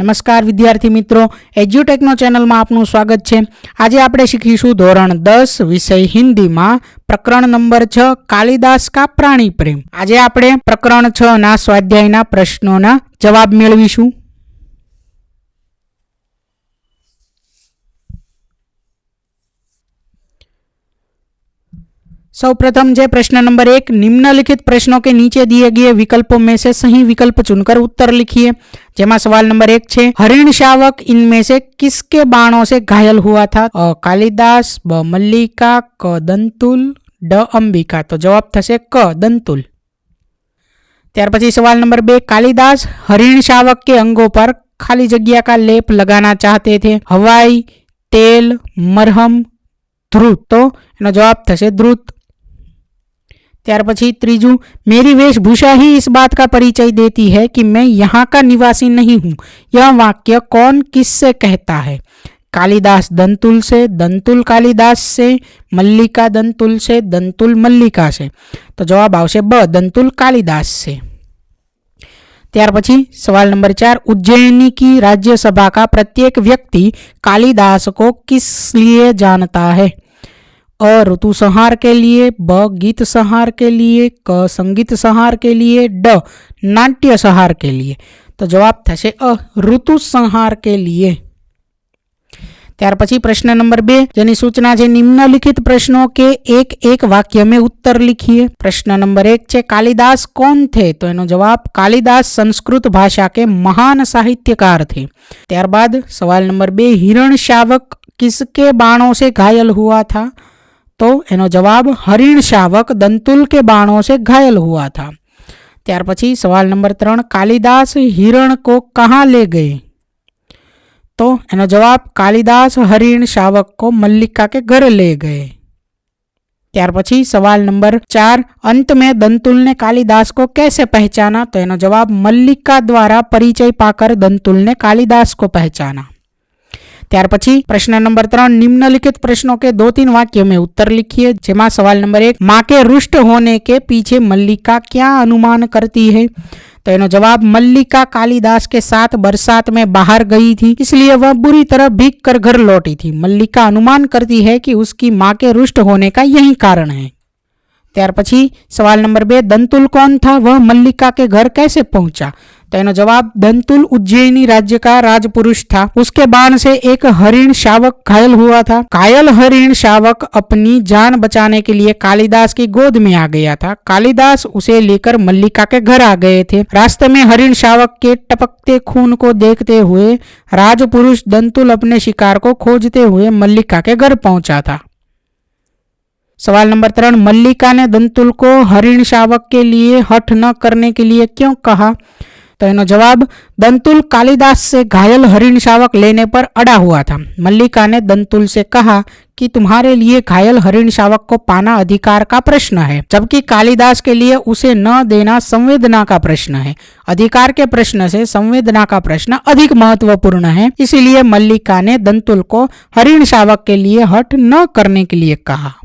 નમસ્કાર વિદ્યાર્થી મિત્રો, એજ્યુટેકનો ચેનલમાં આપનું સ્વાગત છે. આજે આપણે શીખીશું ધોરણ દસ, વિષય હિન્દીમાં પ્રકરણ નંબર છ, કાલિદાસ કા પ્રાણી પ્રેમ. આજે આપણે પ્રકરણ છ ના સ્વાધ્યાયના પ્રશ્નોના જવાબ મેળવીશું. सर्वप्रथम जे प्रश्न नंबर एक निम्नलिखित प्रश्नों के नीचे दिए गए विकल्पों में से सही विकल्प चुनकर उत्तर लिखिए जेमा सवाल नंबर एक छे हरिण शावक इनमें से किसके बाणों से घायल हुआ था अ कालिदास ब मल्लिका क दंतुल ड अंबिका तो जवाब થશે ક દંતુલ ત્યાર પછી સવાલ નંબર બે कालिदास हरिण शावक के अंगों पर खाली जगह का लेप लगाना चाहते थे हवाई तेल मरहम ध्रुत तो એનો જવાબ થશે ધ્રુત ત્યાર પછી ત્રીજું मेरी वेशभूषा ही इस बात का परिचय देती है कि मैं यहाँ का निवासी नहीं हूँ यह वाक्य कौन किससे कहता है कालिदास दंतुल से दंतुल कालिदास से मल्लिका दंतुल से दंतुल मल्लिका से तो जवाब આવશે બ दंतुल कालिदास से ત્યાર પછી સવાલ નંબર ચાર उज्जैनी की राज्यसभा का प्रत्येक व्यक्ति कालिदास को किस लिए जानता है अ ऋतु संहार के लिए ब गीत संहार के लिए क संगीत संहार के लिए ड नाट्य संहार के लिए तो जवाब થશે અ ઋતુ સંહાર કે लिए ત્યાર પછી પ્રશ્ન નંબર બે જેની સૂચના છે નિમ્નલિખિત પ્રશ્નો કે એક એક વાક્ય में उत्तर लिखिए प्रश्न नंबर एक છે कालिदास कौन थे तो એનો જવાબ कालिदास संस्कृत भाषा के महान साहित्यकार थे ત્યારબાદ સવાલ નંબર બે हिरण शावक किसके बाणों से घायल हुआ था तो એનો જવાબ હરિણ શાવક દંતુલ કે બાણों से घायल हुआ था ત્યાર પછી સવાલ નંબર ત્રણ कालिदास हिरण को कहाँ ले गए तो એનો જવાબ कालिदास हरिण शावक को मल्लिका के घर ले गए ત્યાર પછી સવાલ નંબર ચાર अंत में दंतुल ने कालिदास को कैसे पहचाना तो એનો જવાબ मल्लिका द्वारा परिचय पाकर दंतुल ने कालिदास को पहचाना त्यार पछी प्रश्न नंबर ત્રણ निम्नलिखित प्रश्नों के दो तीन वाक्यों में उत्तर लिखिए जेमा सवाल नंबर एक माँ के रुष्ट होने के पीछे मल्लिका क्या अनुमान करती है तो इनो जवाब मल्लिका कालिदास के साथ बरसात में बाहर गई थी इसलिए वह बुरी तरह भीग कर घर लौटी थी मल्लिका अनुमान करती है कि उसकी माँ के रुष्ट होने का यही कारण है त्यार पी सवाल नंबर बे दंतुल कौन था वह मल्लिका के घर कैसे पहुँचा तो जवाब, दंतुल उज्जैनी राज्य का राजपुरुष था। उसके बाण से एक हरिण शावक घायल हुआ था। घायल हरिण शावक अपनी जान बचाने के लिए कालिदास की गोद में आ गया था। कालिदास उसे लेकर मल्लिका के घर आ गए थे। रास्ते में हरिण शावक के टपकते खून को देखते हुए राजपुरुष दंतुल अपने शिकार को खोजते हुए मल्लिका के घर पहुँचा था। सवाल नंबर तरह मल्लिका ने दंतुल को हरिण शावक के लिए हठ न करने के लिए क्यों कहा? तो एनो जवाब दंतुल कालिदास से घायल हरिण शावक लेने पर अड़ा हुआ था मल्लिका ने दंतुल से कहा कि तुम्हारे लिए घायल हरिण शावक को पाना अधिकार का प्रश्न है जबकि कालिदास के लिए उसे न देना संवेदना का प्रश्न है अधिकार के प्रश्न से संवेदना का प्रश्न अधिक महत्वपूर्ण है इसीलिए मल्लिका ने दंतुल को हरिण शावक के लिए हट न करने के लिए कहा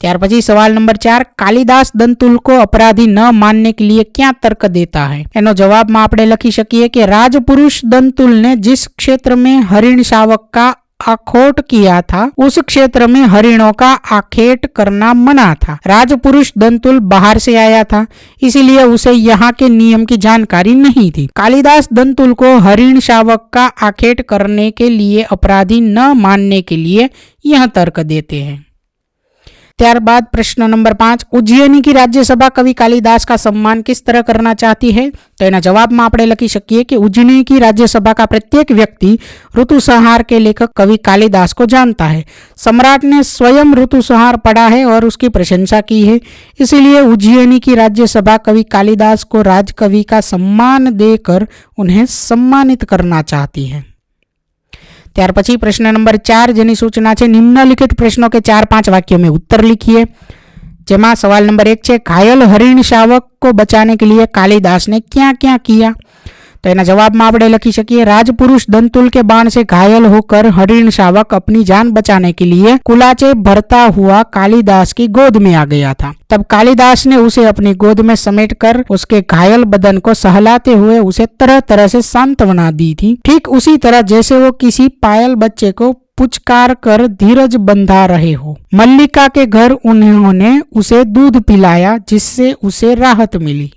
ત્યાર પછી સવાલ નંબર ચાર કાલિદાસ દંતુલ को अपराधी न मानने के लिए क्या तर्क देता है એનો જવાબમાં આપણે લખી શકીએ કે राजपुरुष दंतुल ने जिस क्षेत्र में हरिण शावक का आखोट किया था उस क्षेत्र में हरिणों का आखेट करना मना था राजपुरुष दंतुल बाहर से आया था इसीलिए उसे यहाँ के नियम की जानकारी नहीं थी कालिदास दंतुल को हरिण शावक का आखेट करने के लिए अपराधी न मानने के लिए यह तर्क देते हैं ત્યારબાદ પ્રશ્ન નંબર પાંચ ઉજ્જૈની की राज्यसभा कवि कालिदास का सम्मान किस तरह करना चाहती है तो એના જવાબમાં આપણે લખી શકીએ कि उज्जैनी की राज्यसभा का प्रत्येक व्यक्ति ऋतु संहार के लेखक कवि कालिदास को जानता है सम्राट ने स्वयं ऋतु संहार पढ़ा है और उसकी प्रशंसा की है इसीलिए उज्जैनी की राज्यसभा कवि कालिदास को राजकवि का सम्मान देकर उन्हें सम्मानित करना चाहती है ત્યાર પછી પ્રશ્ન નંબર ચાર જેની સૂચના છે, નિમ્નલિખિત પ્રશ્નો કે ચાર પાંચ વાક્યો મેં ઉત્તર લીખીએ. જેમાં સવાલ નંબર એક છે, ઘાયલ હરિણ શાવક કો બચાને કે લીએ કાલિદાસને ક્યાં ક્યાં કિયા? किया तो એના જવાબમાં આપણે લખી શકીએ राजपुरुष दंतुल के बाण से घायल होकर हरिण शावक अपनी जान बचाने के लिए कुलाचे भरता हुआ कालिदास की गोद में आ गया था तब कालिदास ने उसे अपनी गोद में समेटकर उसके घायल बदन को सहलाते हुए उसे तरह तरह से सांत्वना दी थी ठीक उसी तरह जैसे वो किसी पायल बच्चे को पुचकार कर धीरज बंधा रहे हो मल्लिका के घर उन्होंने उसे दूध पिलाया जिससे उसे राहत मिली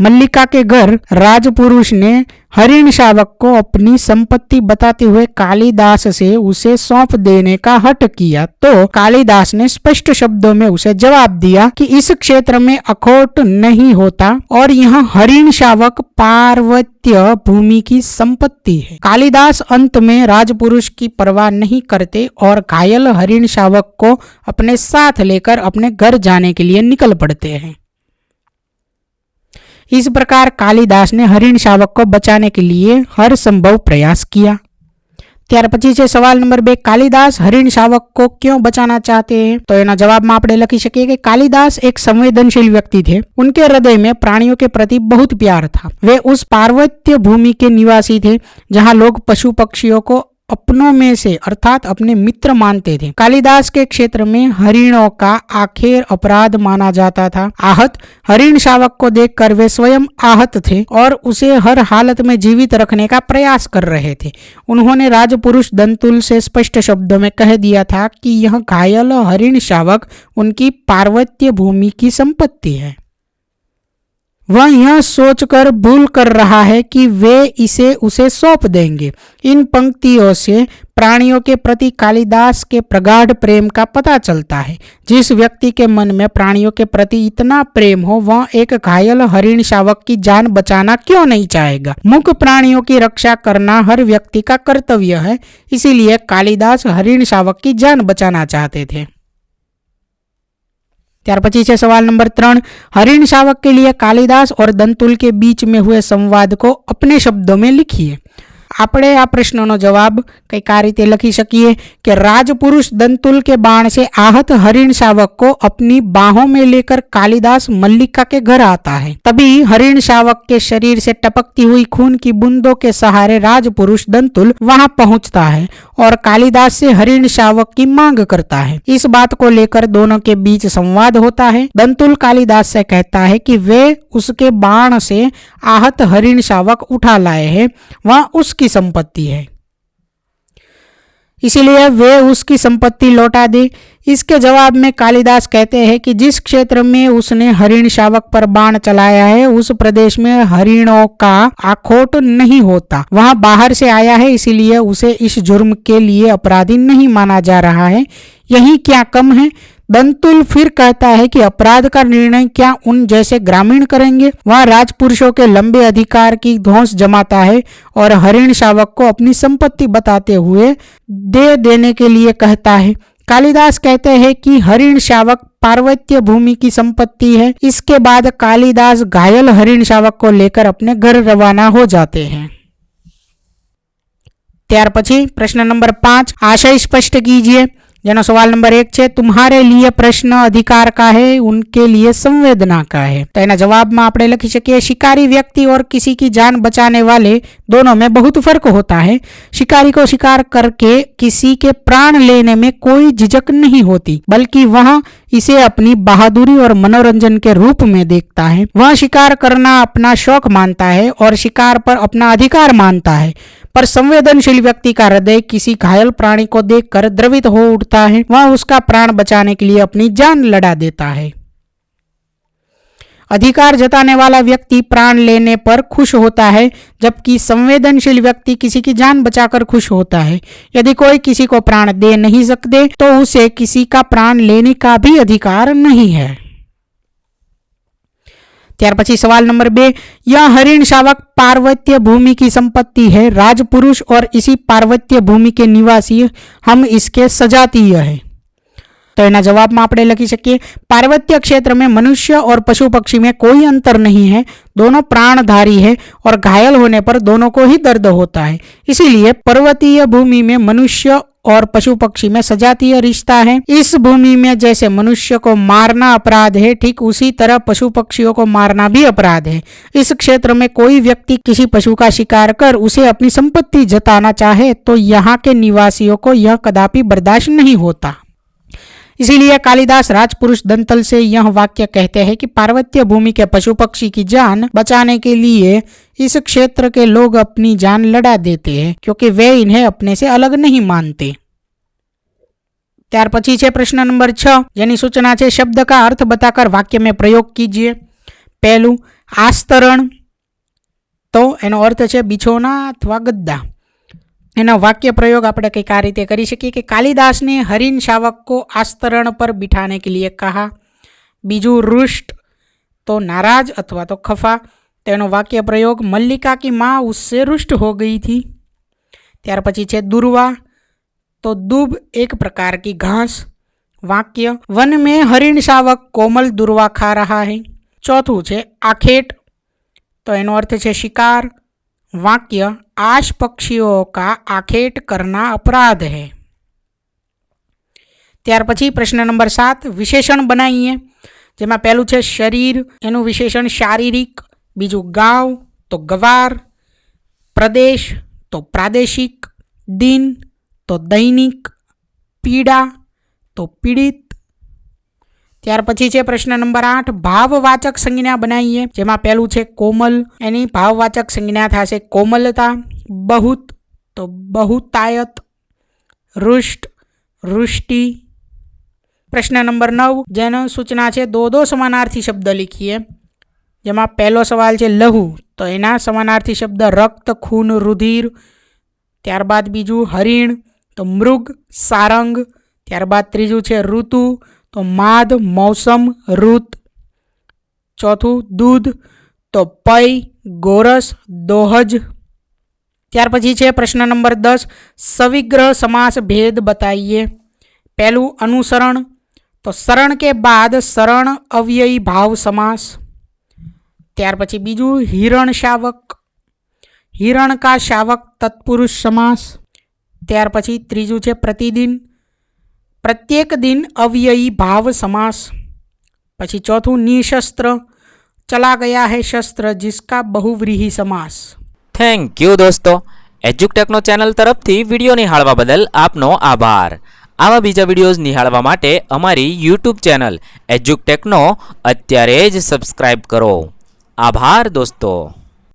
मल्लिका के घर राजपुरुष ने हरिण शावक को अपनी संपत्ति बताते हुए कालिदास से उसे सौंप देने का हट किया। तो कालिदास ने स्पष्ट शब्दों में उसे जवाब दिया कि इस क्षेत्र में अखोट नहीं होता और यह हरिण शावक पार्वत्य भूमि की संपत्ति है। कालिदास अंत में राजपुरुष की परवाह नहीं करते और घायल हरिण शावक को अपने साथ लेकर अपने घर जाने के लिए निकल पड़ते हैं। इस प्रकार कालिदास ने हरिण शावक को बचाने के लिए हर संभव प्रयास किया ત્યાર પછી છે સવાલ નંબર બે કાલિદાસ હરિણ શાવક को क्यों बचाना चाहते हैं तो એના જવાબમાં આપણે લખી શકીએ કે कालिदास एक संवेदनशील व्यक्ति थे उनके हृदय में प्राणियों के प्रति बहुत प्यार था वे उस पार्वत्य भूमि के निवासी थे जहां लोग पशु पक्षियों को अपनों में से, अर्थात अपने मित्र मानते थे। कालिदास के क्षेत्र में हरिणों का आखिर अपराध माना जाता था। आहत हरिण शावक को देखकर वे स्वयं आहत थे और उसे हर हालत में जीवित रखने का प्रयास कर रहे थे। उन्होंने राजपुरुष दंतुल से स्पष्ट शब्दों में कह दिया था कि यह घायल हरिण शावक उनकी पार्वत्य भूमि की संपत्ति है। वह यह सोचकर भूल कर रहा है कि वे इसे, उसे सौंप देंगे। इन पंक्तियों से प्राणियों के प्रति कालिदास के प्रगाढ़ प्रेम का पता चलता है। जिस व्यक्ति के मन में प्राणियों के प्रति इतना प्रेम हो, वह एक घायल हरिण शावक की जान बचाना क्यों नहीं चाहेगा? मुख प्राणियों की रक्षा करना हर व्यक्ति का कर्तव्य है, इसीलिए कालिदास हरिण शावक की जान बचाना चाहते थे। ત્યાર પછી છે સવાલ નંબર ત્રણ हरिण शावक के लिए कालिदास और दंतुल के बीच में हुए संवाद को अपने शब्दों में लिखिए આપણે આ પ્રશ્નનો જવાબ કંઈક આ રીતે લખી શકીએ कि राजपुरुष दंतुल के बाण से आहत हरिण शावक को अपनी बाहों में लेकर कालिदास मल्लिका के घर आता है तभी हरिण शावक के शरीर से टपकती हुई खून की बूंदों के सहारे राजपुरुष दंतुल वहां पहुंचता है और कालिदास से हरिण शावक की मांग करता है। इस बात को लेकर दोनों के बीच संवाद होता है। दंतुल कालिदास से कहता है कि वे उसके बाण से आहत हरिण शावक उठा लाए हैं। वह उसकी संपत्ति है। इसीलिए वे उसकी संपत्ति लौटा दी। इसके जवाब में कालिदास कहते हैं कि जिस क्षेत्र में उसने हरिण शावक पर बाण चलाया है, उस प्रदेश में हरिणों का आखोट नहीं होता। वहाँ बाहर से आया है, इसीलिए उसे इस जुर्म के लिए अपराधी नहीं माना जा रहा है। यही क्या कम है? दंतुल फिर कहता है कि अपराध का निर्णय क्या उन जैसे ग्रामीण करेंगे? वह राजपुरुषों के लंबे अधिकार की धौस जमाता है और हरिण शावक को अपनी संपत्ति बताते हुए दे देने के लिए कहता है। कालिदास कहते हैं कि हरिण शावक पार्वत्य भूमि की संपत्ति है। इसके बाद कालिदास घायल हरिण शावक को लेकर अपने घर रवाना हो जाते हैं। त्यार પછી प्रश्न नंबर पाँच। आशय स्पष्ट कीजिए। જેનો સવાલ નંબર એક છે तुम्हारे लिए प्रश्न अधिकार का है उनके लिए संवेदना का है तो એના જવાબમાં આપણે લખી શકીએ शिकारी व्यक्ति और किसी की जान बचाने वाले दोनों में बहुत फर्क होता है शिकारी को शिकार करके किसी के प्राण लेने में कोई झिझक नहीं होती बल्कि वह इसे अपनी बहादुरी और मनोरंजन के रूप में देखता है वह शिकार करना अपना शौक मानता है और शिकार पर अपना अधिकार मानता है पर संवेदनशील व्यक्ति का हृदय किसी घायल प्राणी को देखकर द्रवित हो उठता है। वह उसका प्राण बचाने के लिए अपनी जान लड़ा देता है। अधिकार जताने वाला व्यक्ति प्राण लेने पर खुश होता है, जबकि संवेदनशील व्यक्ति किसी की जान बचाकर खुश होता है। यदि कोई किसी को प्राण दे नहीं सकते तो उसे किसी का प्राण लेने का भी अधिकार नहीं है। ત્યાર પછી सवाल नंबर बे यह हरिण शावक पार्वत्य भूमि की संपत्ति है राजपुरुष और इसी पार्वत्य भूमि के निवासी हम इसके सजातीय है तो એના જવાબમાં આપણે લખી શકીએ पार्वत्य क्षेत्र में मनुष्य और पशु पक्षी में कोई अंतर नहीं है दोनों प्राणधारी है और घायल होने पर दोनों को ही दर्द होता है इसीलिए पर्वतीय भूमि में मनुष्य और पशु पक्षी में सजातीय रिश्ता है। इस भूमि में जैसे मनुष्य को मारना अपराध है, ठीक उसी तरह पशु पक्षियों को मारना भी अपराध है। इस क्षेत्र में कोई व्यक्ति किसी पशु का शिकार कर उसे अपनी संपत्ति जताना चाहे तो यहाँ के निवासियों को यह कदापि बर्दाश्त नहीं होता। इसीलिए कालिदास राजपुरुष दंतल से यह वाक्य कहते हैं कि पार्वत्य भूमि के पशु पक्षी की जान बचाने के लिए इस क्षेत्र के लोग अपनी जान लड़ा देते हैं क्योंकि वे इन्हें अपने से अलग नहीं मानते ત્યાર પછી છે પ્રશ્ન નંબર છ જેની સૂચના છે શબ્દ કા અર્થ બતાકર વાક્ય में પ્રયોગ કીજીએ પહેલું આસ્તરણ તો એનો અર્થ છે બિછોના અથવા ગદ્દા એનો વાક્ય પ્રયોગ આપણે કંઈક આ રીતે કરી શકીએ કે કાલિદાસને હરિન શાવક કો આસ્તરણ પર બિઠાને કે લીએ કહા. બીજું રુષ્ટ તો નારાજ અથવા તો ખફા. તેનો વાક્ય પ્રયોગ મલ્લિકા કી માં ઉસસે રુષ્ટ હો ગઈ થી. ત્યાર પછી છે દુર્વા. તો દુબ એક પ્રકાર કી ઘાસ. વાક્ય, વન મેં હરિણ શાવક કોમલ દુર્વા ખા રહા હૈ. ચોથું છે, આખેટ. તો એનો અર્થ છે શિકાર. વાક્ય આશ પક્ષીઓ કા આખેટ કરના અપરાધ है ત્યાર પછી પ્રશ્ન નંબર સાત વિશેષણ બનાવીએ જેમાં પહેલું છે શરીર એનું વિશેષણ શારીરિક બીજું ગાંવ તો ગવાર પ્રદેશ તો પ્રાદેશિક દિન તો દૈનિક પીડા તો પીડિત ત્યાર પછી છે પ્રશ્ન નંબર આઠ, ભાવવાચક સંજ્ઞા બનાવીએ, જેમાં પહેલું છે કોમલ, એની ભાવવાચક સંજ્ઞા થશે કોમલતા, બહુત, તો બહુતાયત, રુષ્ટ, રુષ્ટિ. પ્રશ્ન નંબર નવ, જેનો સૂચના છે દો દો સમાનાર્થી શબ્દ લખીએ, જેમાં પહેલો સવાલ છે લહુ, તો એના સમાનાર્થી શબ્દ રક્ત, ખૂન, રુધિર. ત્યારબાદ બીજું હરિણ, તો મૃગ, સારંગ. ત્યારબાદ ત્રીજું છે ઋતુ તો માદ, મોસમ, ઋત. ચોથું, દૂધ. તો પૈ ગોરસ, દોહજ. ત્યાર પછી છે પ્રશ્ન નંબર દસ, સવિગ્રહ સમાસ ભેદ બતાવીએ પહેલું, અનુસરણ. તો શરણ કે બાદ શરણ અવ્યયી ભાવ સમાસ. ત્યાર પછી બીજું, હિરણ શાવક. હિરણ કા શાવક તત્પુરુષ સમાસ. ત્યાર પછી ત્રીજું છે પ્રતિદિન. પ્રત્યેક દિન અવ્યયી ભાવ સમાસ. પછી ચોથું, નિશસ્ત્ર. ચલા ગયા હે શસ્ત્ર જિસ્કા બહુવ્રીહી સમાસ. થેન્ક યુ દોસ્તો. એજ્યુકટેકનો ચેનલ તરફથી વીડિયો નિહાળવા બદલ આપનો આભાર. આવા બીજા વિડીયોઝ નિહાળવા માટે અમારી યુટ્યુબ ચેનલ એજ્યુકટેકનો અત્યારે જ સબસ્ક્રાઈબ કરો. આભાર દોસ્તો.